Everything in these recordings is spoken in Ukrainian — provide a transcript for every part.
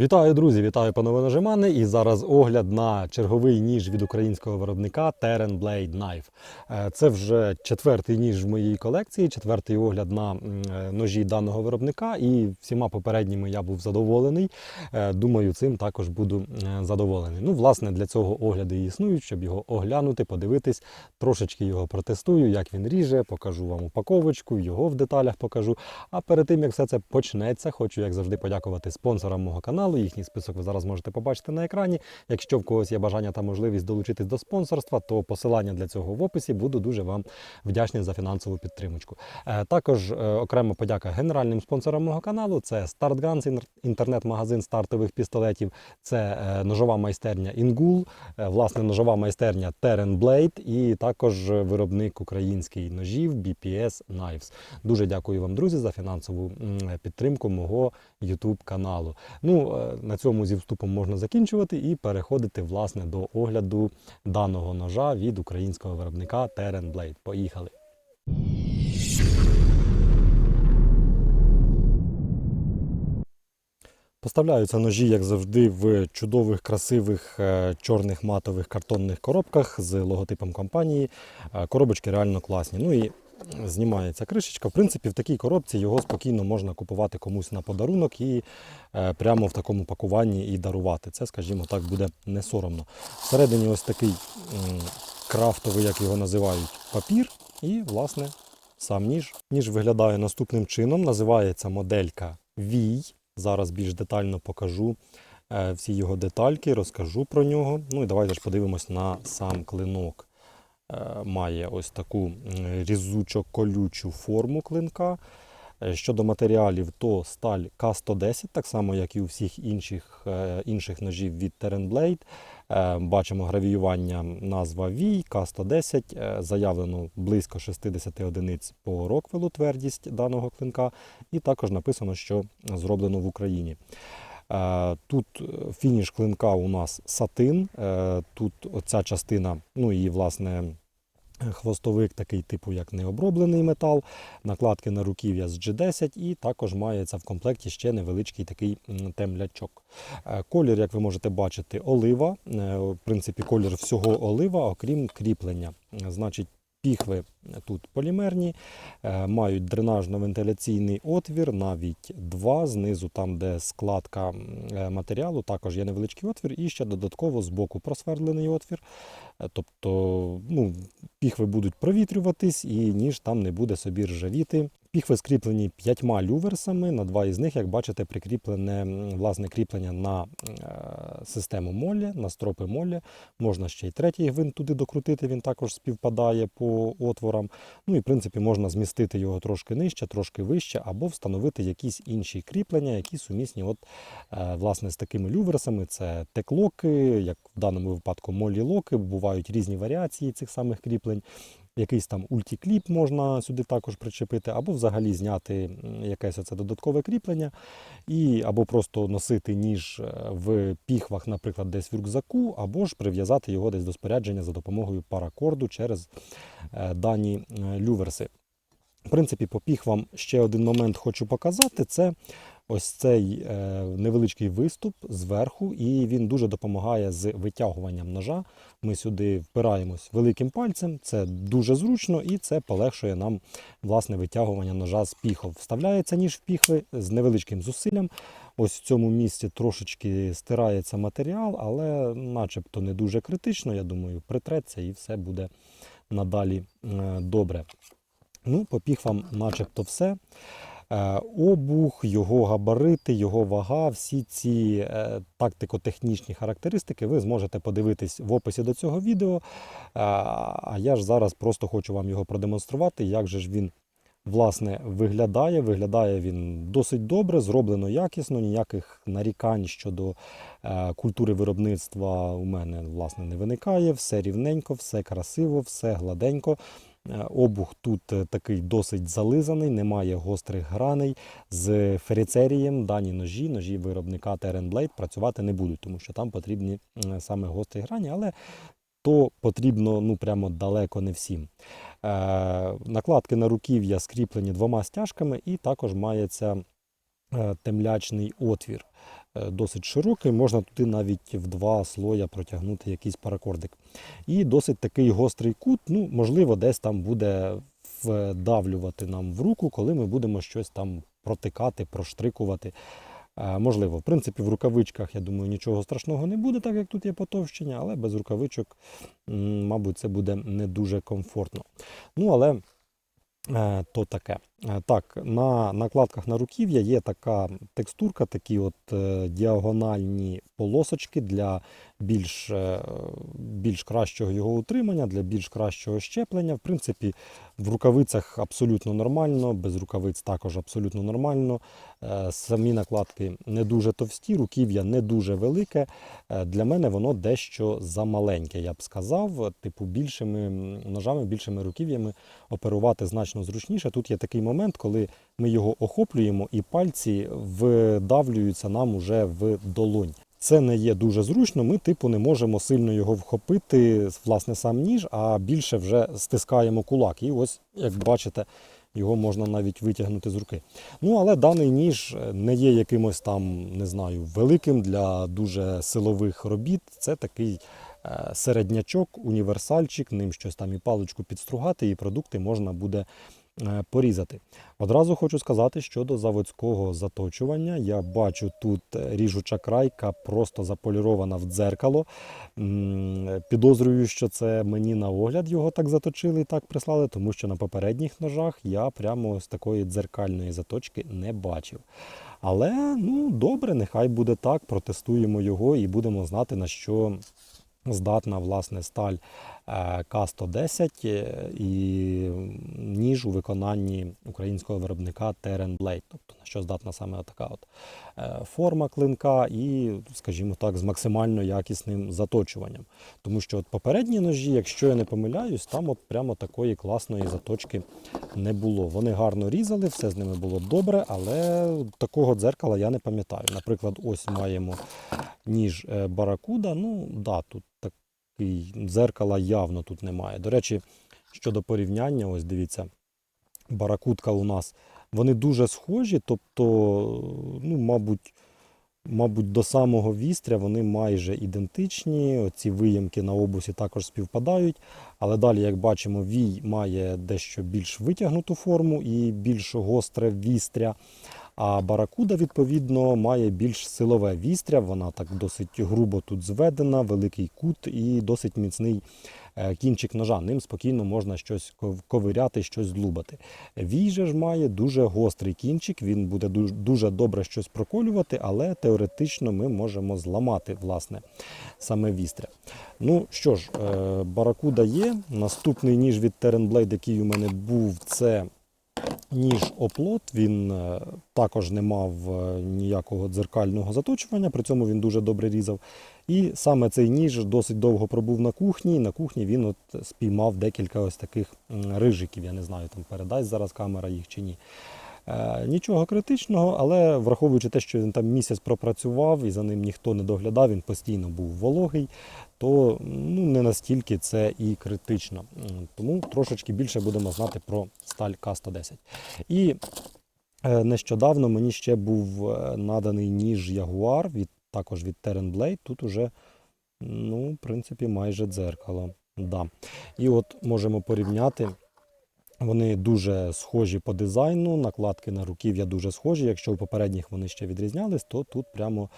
Вітаю, друзі! Вітаю панове нажимани. І зараз огляд на черговий ніж від українського виробника Terran Blade Knife. Е, Це вже четвертий ніж в моїй колекції, четвертий огляд на е, ножі даного виробника. І всіма попередніми я був задоволений. Е, Думаю, цим також буду задоволений. Ну, власне, для цього огляди існують, щоб його оглянути, подивитись, трошечки його протестую, як він ріже, покажу вам упаковочку, його в деталях покажу. А перед тим як все це почнеться, хочу як завжди подякувати спонсорам мого каналу. Їхній список ви зараз можете побачити на екрані. Якщо в когось є бажання та можливість долучитись до спонсорства, то посилання для цього в описі. Буду дуже вам вдячний за фінансову підтримочку. Е, Також е, окрема подяка генеральним спонсорам мого каналу. Це Start Guns, інер- інтернет-магазин стартових пістолетів. Це е, ножова майстерня е, власне ножова майстерня Terran Blade і також виробник український ножів BPS Knives. Дуже дякую вам, друзі, за фінансову підтримку мого YouTube каналу. Ну, на цьому зі вступом можна закінчувати і переходити власне до огляду даного ножа від українського виробника Terran Blade. Поїхали. Поставляються ножі, як завжди, в чудових, красивих е, чорних матових картонних коробках з логотипом компанії. Е, Коробочки реально класні. Ну і знімається кришечка. В принципі, в такій коробці його спокійно можна купувати комусь на подарунок і е, прямо в такому пакуванні і дарувати. Це, скажімо так, буде не соромно. Всередині ось такий крафтовий, як його називають, папір. І, власне, сам ніж. Ніж виглядає наступним чином. Називається моделька Вій. Зараз більш детально покажу е, всі його детальки, розкажу про нього. Ну і давайте ж подивимось на сам клинок. Е, Має ось таку різучо-колючу форму клинка. Е, Щодо матеріалів, то сталь К110, так само як і у всіх інших, е, інших ножів від Terran Blade. Е, Бачимо гравіювання назва VI, К110, е, заявлено близько 60 одиниць по Роквелу твердість даного клинка, і також написано, що зроблено в Україні. Е, Тут е, фініш клинка у нас сатин, е, тут оця частина, ну і власне хвостовик такий типу, як необроблений метал, накладки на руків'я з G10 і також мається в комплекті ще невеличкий такий темлячок. Колір, як ви можете бачити, олива. В принципі, колір всього олива, окрім кріплення. Значить, піхви тут полімерні, е, мають дренажно-вентиляційний отвір, навіть два. Знизу, там, де складка е, матеріалу, також є невеличкий отвір, і ще додатково з боку просверлений отвір. Е, Тобто, ну, піхви будуть провітрюватись, і ніж там не буде собі ржавіти. Піхви скріплені п'ятьма люверсами. На два із них, як бачите, прикріплене власне кріплення на систему молі, на стропи молі. Можна ще й третій гвинт туди докрутити, він також співпадає по отворам. Ну і в принципі можна змістити його трошки нижче, трошки вище, або встановити якісь інші кріплення, які сумісні от, е, власне, з такими люверсами. Це теклоки, як в даному випадку молі-локи, бувають різні варіації цих самих кріплень. Якийсь там ультікліп можна сюди також причепити, або взагалі зняти якесь оце додаткове кріплення, і або просто носити ніж е, в піхвах, наприклад, десь в рюкзаку, або ж прив'язати його десь до спорядження за допомогою паракорду через е, дані е, люверси. В принципі, по піхвам ще один момент хочу показати. Це ось цей е, невеличкий виступ зверху, і він дуже допомагає з витягуванням ножа. Ми сюди впираємось великим пальцем, це дуже зручно і це полегшує нам власне витягування ножа з піхов. Вставляється ніж в піхви з невеличким зусиллям. Ось в цьому місці трошечки стирається матеріал, але начебто не дуже критично. Я думаю, притреться і все буде надалі е, добре. Ну, по піхвам начебто все. Е, Обух, його габарити, його вага, всі ці е, тактико-технічні характеристики ви зможете подивитись в описі до цього відео. Е, А я ж зараз просто хочу вам його продемонструвати, як же ж він власне виглядає. Виглядає він досить добре, зроблено якісно, ніяких нарікань щодо культури виробництва у мене власне не виникає. Все рівненько, все красиво, все гладенько. Е, Обух тут е, такий досить зализаний, немає гострих граней. З ферицерієм дані ножі, ножі виробника Terran Blade працювати не будуть, тому що там потрібні саме гострі грані, але то потрібно ну прямо далеко не всім. Е, накладки на руків'я скріплені двома стяжками, і також мається е, темлячний отвір. Е, досить широкий, можна туди навіть в два слоя протягнути якийсь паракордик. І досить такий гострий кут, ну, можливо, десь там буде вдавлювати нам в руку, коли ми будемо щось там протикати, проштрикувати. Е, Можливо, в принципі, в рукавичках, я думаю, нічого страшного не буде, так як тут є потовщення, але без рукавичок, мабуть, це буде не дуже комфортно. Ну, але е, то таке. Е, Так, на накладках на руків'я є така текстурка, такі от е, діагональні полосочки для більш, е, більш кращого його утримання, для більш кращого щеплення. В принципі, в рукавицях абсолютно нормально, без рукавиць також абсолютно нормально. Самі накладки не дуже товсті, руків'я не дуже велике. Для мене воно дещо замаленьке, я б сказав. Типу, більшими ножами, більшими руків'ями оперувати значно зручніше. Тут є такий момент, коли ми його охоплюємо і пальці вдавлюються нам уже в долонь. Це не є дуже зручно. Ми, типу, не можемо сильно його вхопити, власне, сам ніж, а більше вже стискаємо кулак. І ось, як бачите, його можна навіть витягнути з руки. Ну, але даний ніж не є якимось там, не знаю, великим для дуже силових робіт. Це такий е, середнячок, універсальчик, ним щось там і паличку підстругати, і продукти можна буде порізати. Одразу хочу сказати щодо заводського заточування. Я бачу тут ріжуча крайка, просто заполірована в дзеркало. Підозрюю, що це мені на огляд його так заточили і так прислали, тому що на попередніх ножах я прямо ось такої дзеркальної заточки не бачив. Але ну добре, нехай буде так. Протестуємо його і будемо знати, на що здатна власне сталь е, К110 е, і ніж у виконанні українського виробника Terran Blade. Тобто на що здатна саме така от е, форма клинка і, скажімо так, з максимально якісним заточуванням. Тому що от попередні ножі, якщо я не помиляюсь, там от прямо такої класної заточки не було. Вони гарно різали, все з ними було добре, але такого дзеркала я не пам'ятаю. Наприклад, ось маємо ніж е, Баракуда. Ну, да, тут такий дзеркала явно тут немає. До речі, щодо порівняння, ось дивіться, баракудка у нас. Вони дуже схожі, тобто, ну, мабуть, мабуть, до самого вістря вони майже ідентичні. Оці виємки на обусі також співпадають. Але далі, як бачимо, вій має дещо більш витягнуту форму і більш гостре вістря. А баракуда, відповідно, має більш силове вістря. Вона так досить грубо тут зведена, великий кут і досить міцний е, кінчик ножа. Ним спокійно можна щось ковиряти, щось длубати. Вій ж має дуже гострий кінчик, він буде дуже добре щось проколювати, але теоретично ми можемо зламати власне саме вістря. Ну що ж, е, баракуда є. Наступний ніж від Blade, який у мене був, це ніж оплот. Він е, також не мав е, ніякого дзеркального заточування, при цьому він дуже добре різав. І саме цей ніж досить довго пробув на кухні. І на кухні він от спіймав декілька ось таких рижиків. Я не знаю, там передасть зараз камера їх чи ні. Е, Нічого критичного, але враховуючи те, що він там місяць пропрацював і за ним ніхто не доглядав, він постійно був вологий, то ну, не настільки це і критично. Тому трошечки більше будемо знати про сталь К110. І е, нещодавно мені ще був е, наданий ніж Ягуар від також від Terran Blade. Тут уже, ну, в принципі, майже дзеркало. Да. І от можемо порівняти. Вони дуже схожі по дизайну, накладки на руків'я дуже схожі. Якщо у попередніх вони ще відрізнялись, то тут прямо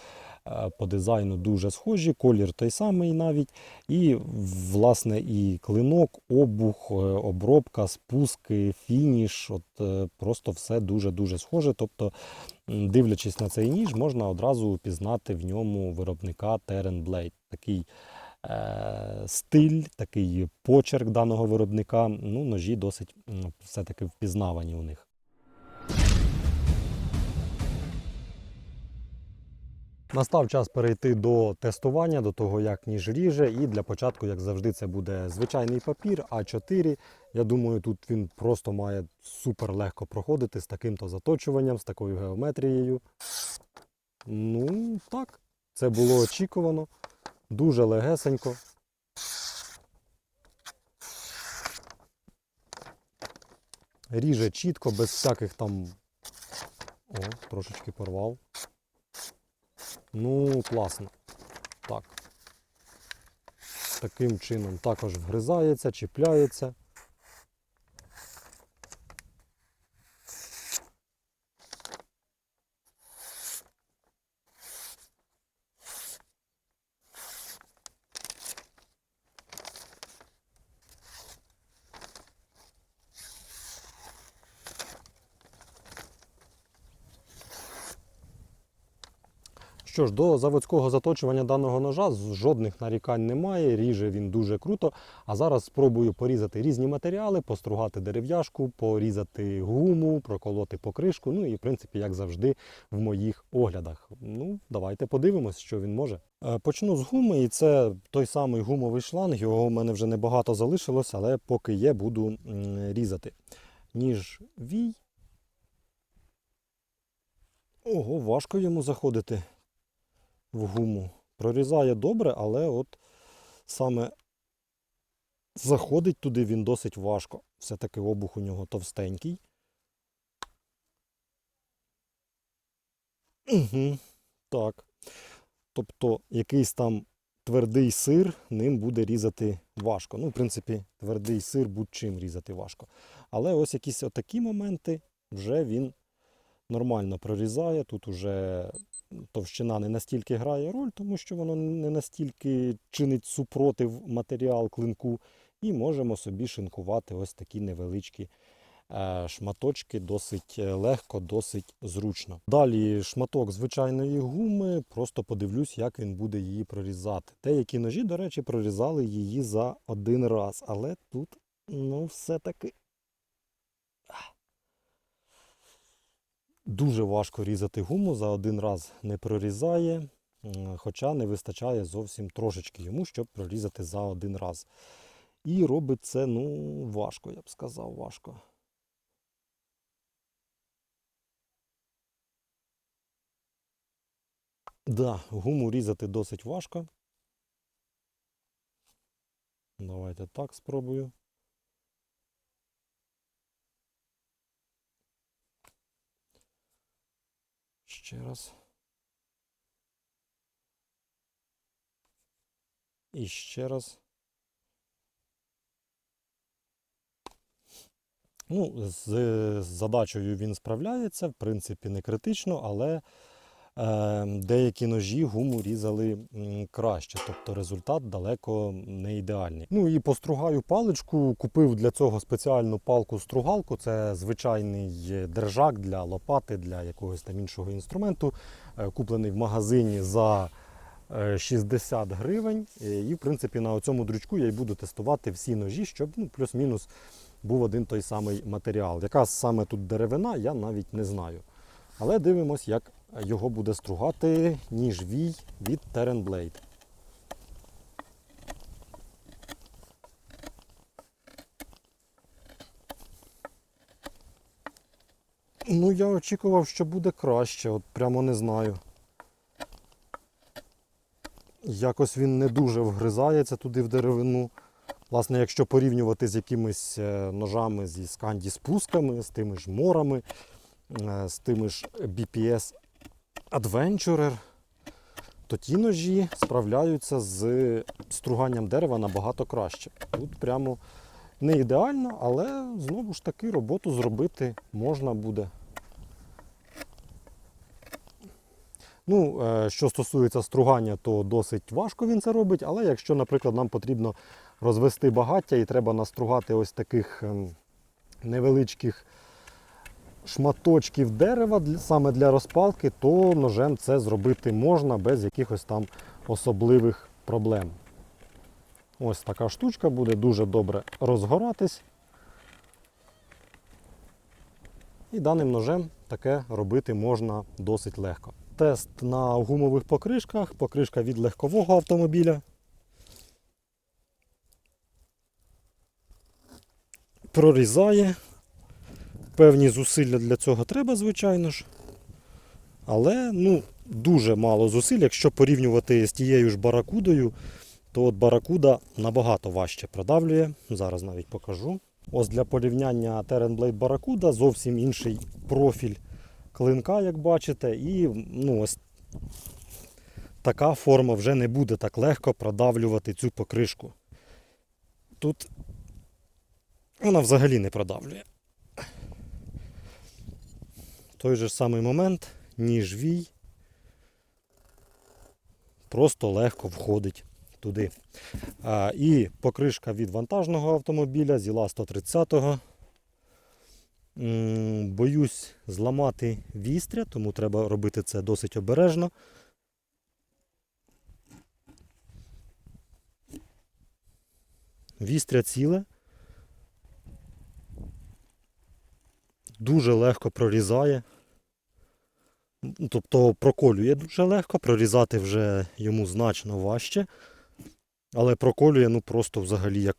е, по дизайну дуже схожі, колір той самий навіть. І, власне, і клинок, обух, е, обробка, спуски, фініш. От е, просто все дуже-дуже схоже. Тобто, дивлячись на цей ніж, можна одразу пізнати в ньому виробника Terran Blade. Такий стиль, такий почерк даного виробника. Ну, ножі досить все-таки впізнавані у них. Настав час перейти до тестування, до того, як ніж ріже. І для початку, як завжди, це буде звичайний папір А4. Я думаю, тут він просто має супер легко проходити з таким-то заточуванням, з такою геометрією. Ну, так, це було очікувано. Дуже легесенько. Ріже чітко, без всяких там. О, трошечки порвав. Ну, класно. Так. Таким чином також вгризається, чіпляється. Що ж, до заводського заточування даного ножа жодних нарікань немає. Ріже він дуже круто. А зараз спробую порізати різні матеріали, постругати дерев'яшку, порізати гуму, проколоти покришку. Ну і в принципі, як завжди, в моїх оглядах. Ну, давайте подивимось, що він може. Е, Почну з гуми, і це той самий гумовий шланг. Його в мене вже небагато залишилось, але поки є, буду різати. Ніж вій. Ого, важко йому заходити в гуму. Прорізає добре, але от саме заходить туди він досить важко. Все-таки обух у нього товстенький. Угу, так. Тобто якийсь там твердий сир ним буде різати важко. Ну, в принципі, твердий сир будь-чим різати важко. Але ось якісь отакі моменти вже він нормально прорізає. Тут уже товщина не настільки грає роль, тому що воно не настільки чинить супротив матеріал клинку. І можемо собі шинкувати ось такі невеличкі е, шматочки досить е, легко, досить зручно. Далі шматок звичайної гуми, просто подивлюсь, як він буде її прорізати. Деякі ножі, до речі, прорізали її за один раз, але тут, ну, все-таки. Дуже важко різати гуму, за один раз не прорізає, хоча не вистачає зовсім трошечки йому, щоб прорізати за один раз. І робить це, ну, важко, я б сказав, важко. Да, гуму різати досить важко. Давайте так спробую. Ще раз. І ще раз. Ну, з, задачею він справляється, в принципі, не критично, але деякі ножі гуму різали краще, тобто результат далеко не ідеальний. Ну і постругаю паличку. Купив для цього спеціальну палку-стругалку. Це звичайний держак для лопати, для якогось там іншого інструменту, е, куплений в магазині за е, 60 гривень. Е, І, в принципі, на цьому дрючку я й буду тестувати всі ножі, щоб ну, плюс-мінус був один той самий матеріал. Яка саме тут деревина, я навіть не знаю. Але дивимось, як його буде стругати ніж вій від Blade. Ну, я очікував, що буде краще, от прямо не знаю. Якось він не дуже вгризається туди в деревину. Власне, якщо порівнювати з якимись е, ножами зі сканді спусками, з тими ж морами, е, з тими ж BPS Adventurer, то ті ножі справляються з струганням дерева набагато краще. Тут прямо не ідеально, але знову ж таки роботу зробити можна буде. Ну, е, що стосується стругання, то досить важко він це робить, але якщо, наприклад, нам потрібно розвести багаття і треба настругати ось таких ем, невеличких шматочків дерева саме для розпалки, то ножем це зробити можна без якихось там особливих проблем. Ось така штучка буде дуже добре розгоратись. І даним ножем таке робити можна досить легко. Тест на гумових покришках, покришка від легкового автомобіля. Прорізає. Певні зусилля для цього треба, звичайно ж. Але ну, дуже мало зусиль. Якщо порівнювати з тією ж баракудою, то от баракуда набагато важче продавлює. Зараз навіть покажу. Ось для порівняння Blade Barracuda зовсім інший профіль клинка, як бачите. І ну, ось така форма вже не буде так легко продавлювати цю покришку. Тут вона взагалі не продавлює. Той же самий момент, ніж вій, просто легко входить туди. А, і покришка від вантажного автомобіля зіла 130-го. Боюсь зламати вістря, тому треба робити це досить обережно. Вістря ціле. Дуже легко прорізає. Ну, Тобто проколює дуже легко, прорізати вже йому значно важче. Але проколює ну просто взагалі як.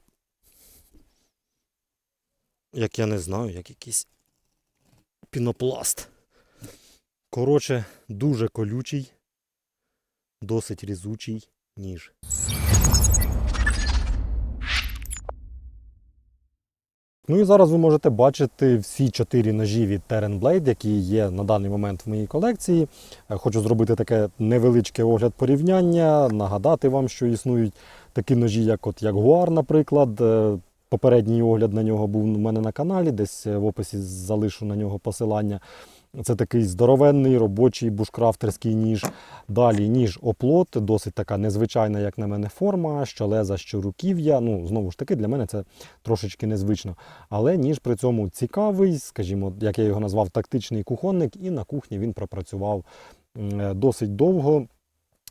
Як я не знаю, як якийсь пінопласт. Коротше, дуже колючий, досить різучий ніж. Ну і зараз ви можете бачити всі чотири ножі від Terran Blade, які є на даний момент в моїй колекції. Е, Хочу зробити таке невеличке огляд порівняння, нагадати вам, що існують такі ножі, як от Jaguar, наприклад. Е, Попередній огляд на нього був у мене на каналі, десь в описі залишу на нього посилання. Це такий здоровенний робочий бушкрафтерський ніж. Далі ніж оплот, досить така незвичайна, як на мене, форма, що леза, що руків'я. Ну, знову ж таки, для мене це трошечки незвично. Але ніж при цьому цікавий, скажімо, як я його назвав, тактичний кухонник, і на кухні він пропрацював е, досить довго.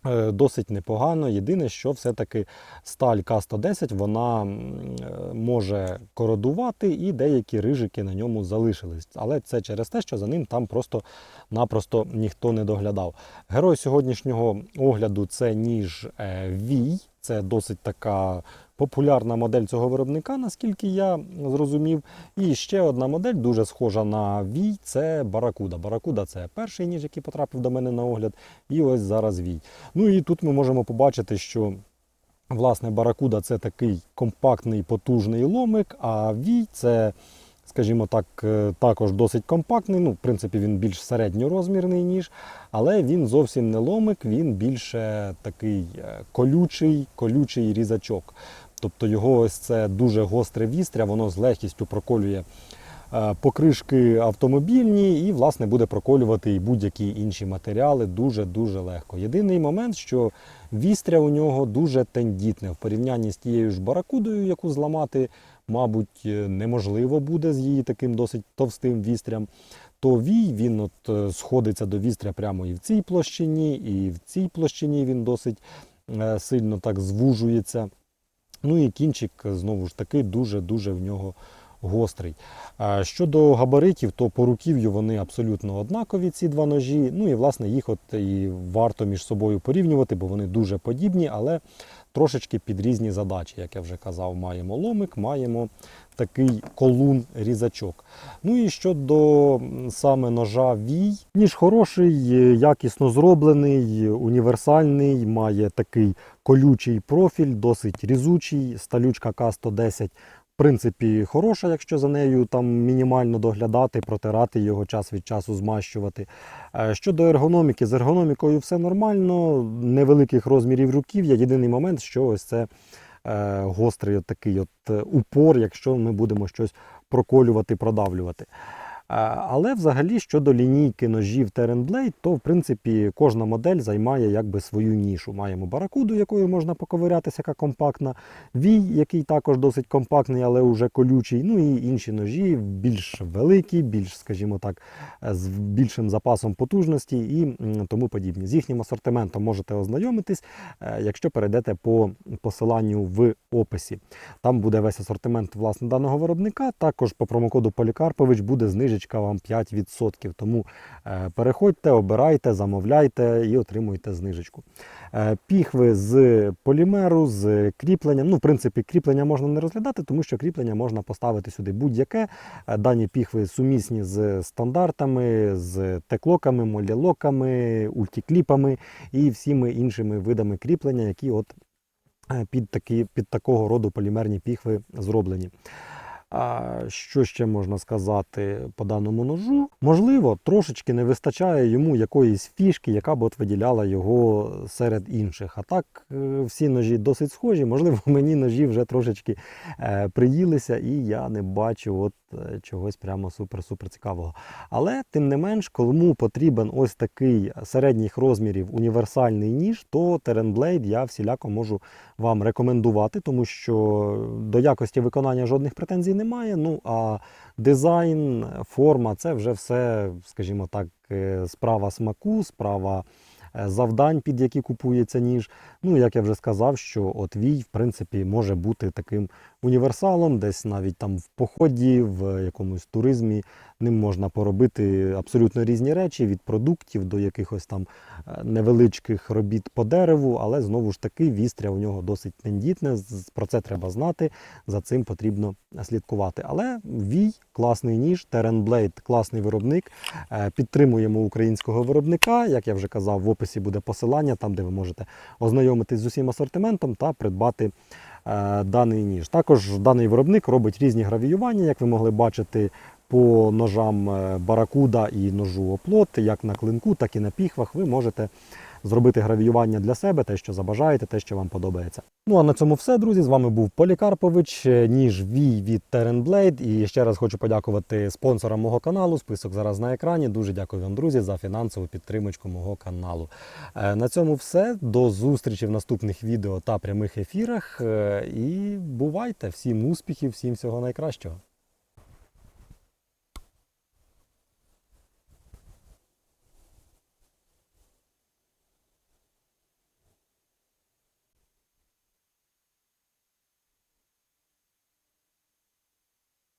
Е, Досить непогано. Єдине, що все-таки сталь К110 вона е, може кородувати і деякі рижики на ньому залишились. Але це через те, що за ним там просто-напросто ніхто не доглядав. Герой сьогоднішнього огляду це ніж е, Вій. Це досить така популярна модель цього виробника, наскільки я зрозумів. І ще одна модель, дуже схожа на Вій, це Баракуда. Баракуда це перший ніж, який потрапив до мене на огляд. І ось зараз Вій. Ну і тут ми можемо побачити, що власне Баракуда це такий компактний потужний ломик, а Вій це. Скажімо так, е, також досить компактний. Ну, в принципі, він більш середньорозмірний, ніж, але він зовсім не ломик, він більше такий е, колючий, колючий різачок. Тобто його ось це дуже гостре вістря, воно з легкістю проколює е, покришки автомобільні і, власне, буде проколювати і будь-які інші матеріали дуже-дуже легко. Єдиний момент, що вістря у нього дуже тендітне в порівнянні з тією ж баракудою, яку зламати, мабуть, е, неможливо буде з її таким досить товстим вістрям. То вій він от е, сходиться до вістря прямо і в цій площині, і в цій площині він досить сильно так звужується. Ну і кінчик, е, знову ж таки, дуже-дуже в нього гострий. Щодо габаритів, то по руків'ю вони абсолютно однакові, ці два ножі. Ну і власне їх от і варто між собою порівнювати, бо вони дуже подібні, але трошечки під різні задачі. Як я вже казав, маємо ломик, маємо такий колун-різачок. Ну і щодо саме ножа Вій, ніж хороший, е, якісно зроблений, універсальний, має такий колючий профіль, досить різучий, сталючка К110. Принципі, хороша, якщо за нею там мінімально доглядати, протирати його час від часу, змащувати. Е, Щодо ергономіки, з ергономікою все нормально, невеликих розмірів руків'я. Єдиний момент, що ось це е, гострий от такий от е, упор, якщо ми будемо щось проколювати, продавлювати. Е, Але взагалі щодо лінійки ножів Blade, то в принципі кожна модель займає якби свою нішу. Маємо баракуду, якою можна поковирятися, яка компактна, вій, який також досить компактний, але вже колючий. Ну і інші ножі більш великі, більш, скажімо так, е, з більшим запасом потужності і тому подібні. З їхнім асортиментом можете ознайомитись, е, якщо перейдете по посиланню в описі. Там буде весь асортимент власне даного виробника. Також по промокоду Полікарпович буде знижечка вам 5%. Тому е, переходьте, обирайте, замовляйте і отримуйте знижечку. Е, Піхви з полімеру, з кріпленням. Ну, в принципі, кріплення можна не розглядати, тому що кріплення можна поставити сюди будь-яке. Е, Дані піхви сумісні з стандартами, з теклоками, молілоками, ультікліпами і всіми іншими видами кріплення, які от під, такі, під такого роду полімерні піхви зроблені. А що ще можна сказати по даному ножу? Можливо, трошечки не вистачає йому якоїсь фішки, яка б от виділяла його серед інших. А так е, всі ножі досить схожі. Можливо, мені ножі вже трошечки е, приїлися, і я не бачу от чогось прямо супер-супер цікавого. Але тим не менш, кому потрібен ось такий середніх розмірів універсальний ніж, то Terran я всіляко можу вам рекомендувати, тому що до якості виконання жодних претензій немає. Ну а дизайн, форма це вже все, скажімо так, е, справа смаку, справа е, завдань, під які купується ніж. Ну, як я вже сказав, що от вій, в принципі, може бути таким універсалом, десь навіть там в поході, в якомусь туризмі ним можна поробити абсолютно різні речі від продуктів до якихось там е, невеличких робіт по дереву, але знову ж таки вістря у нього досить тендітне. Про це треба знати, за цим потрібно слідкувати. Але вій класний ніж, Blade класний виробник. Е, Підтримуємо українського виробника. Як я вже казав, в буде посилання, там де ви можете ознайомитись з усім асортиментом та придбати е, даний ніж. Також даний виробник робить різні гравіювання, як ви могли бачити. По ножам е, баракуда і ножу оплот, як на клинку, так і на піхвах, ви можете зробити гравіювання для себе, те, що забажаєте, те, що вам подобається. Ну а на цьому все, друзі. З вами був Полікарпович, е, ніж Вій від TerrenBlade. І ще раз хочу подякувати спонсорам мого каналу. Список зараз на екрані. Дуже дякую вам, друзі, за фінансову підтримочку мого каналу. Е, На цьому все. До зустрічі в наступних відео та прямих ефірах. І бувайте! Всім успіхів, всім всього найкращого.